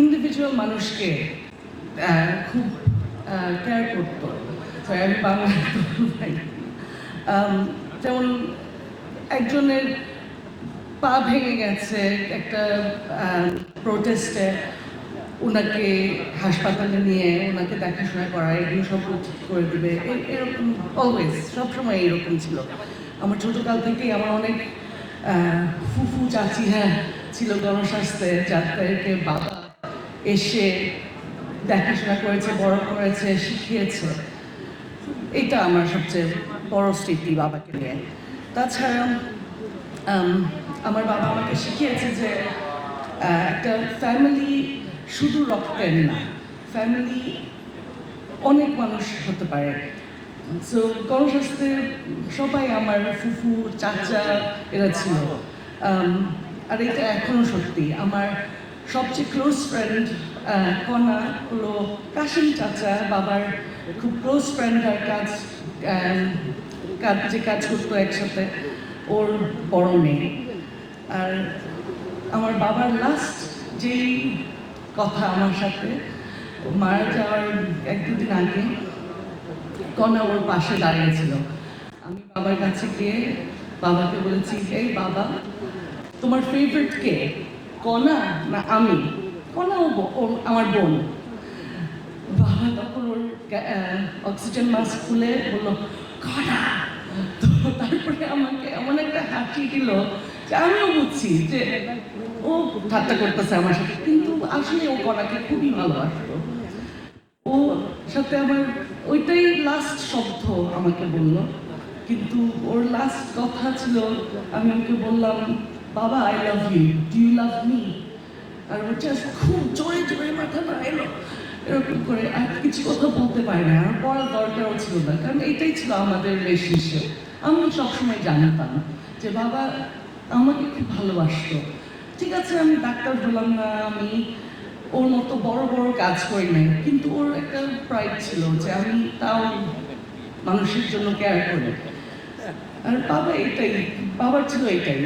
Individual মানুষকে খুব care করতো। আমি বাংলা যেমন একজনের পা ভেঙে গেছে, একটা প্রোটেস্টে ওনাকে হাসপাতালে নিয়ে ওনাকে দেখাশোনা করা এগুলো সব করে দিবে। এরকম অলওয়েজ সবসময় এরকম ছিল। আমার ছোটোকাল থেকেই আমার অনেক ফুফু চাচি হ্যাঁ ছিল গণস্বাস্থ্যে যাদেরকে বাবা এসে দেখাশোনা করেছে, বড় করেছে, শিখিয়েছে। এটা আমার সবচেয়ে বড় স্মৃতি বাবাকে নিয়ে। তাছাড়া আমার বাবা আমাকে শিখিয়েছে যে একটা ফ্যামিলি শুধু রক্তের না ফ্যামিলি অনেক মানুষ হতে পারে। সো গণস্বাস্থ্যের সবাই আমার ফুফু চাচা এরা ছিল। Um, আর এটা এখনও সত্যি আমার সবচেয়ে ক্লোজ ফ্রেন্ড কণা হলো কাশিম চাচা বাবার খুব ক্লোজ ফ্রেন্ড আর কাজ কাজ যে কাজ করতো একসাথে ওর বড় মেয়ে। আর আমার বাবার লাস্ট যেই কথা আমার সাথে মারা যাওয়ার এক দুদিন আগে কণা ওর পাশে দাঁড়িয়েছিল আমি বাবার কাছে গিয়ে বাবাকে বলেছি এই বাবা, তোমার ফেভারিট কে? কণা না আমি? কণা ও আমার বোন। বাবা তখন ওর অক্সিজেন মাস্ক খুলে বলল কণা তো তারপরে আমাকে এমন একটা হাসি দিল যে আমিও বুঝছি যে ও ঠাট্টা করতেছে আমার সাথে। কিন্তু আসলে ও কণাকে খুবই ভালোবাসতো। ও সাথে আমার ওইটাই লাস্ট শব্দ আমাকে বলল। কিন্তু ওর লাস্ট কথা ছিল, আমি ওকে বললাম, বাবা I love you do you love me আর ও জাস্ট খুব জোরে জোরে মাথা নাড়াইলো। এরকম করে আর কিছু কথা বলতে পারি না। আর পড়ার দরকারও ছিল না, কারণ এটাই ছিল আমাদের রিলেশনশিপ আমি সবসময় জানতাম যে, বাবা, আমাকে খুব ভালোবাসতো। ঠিক আছে, আমি ডাক্তার হলাম না, আমি ওর মতো বড় বড় কাজ করি নাই। কিন্তু ওর একটা প্রাইড ছিল যে আমি তাও মানুষের জন্য কেয়ার করি। আর বাবা এটাই, বাবার ছিল এটাই।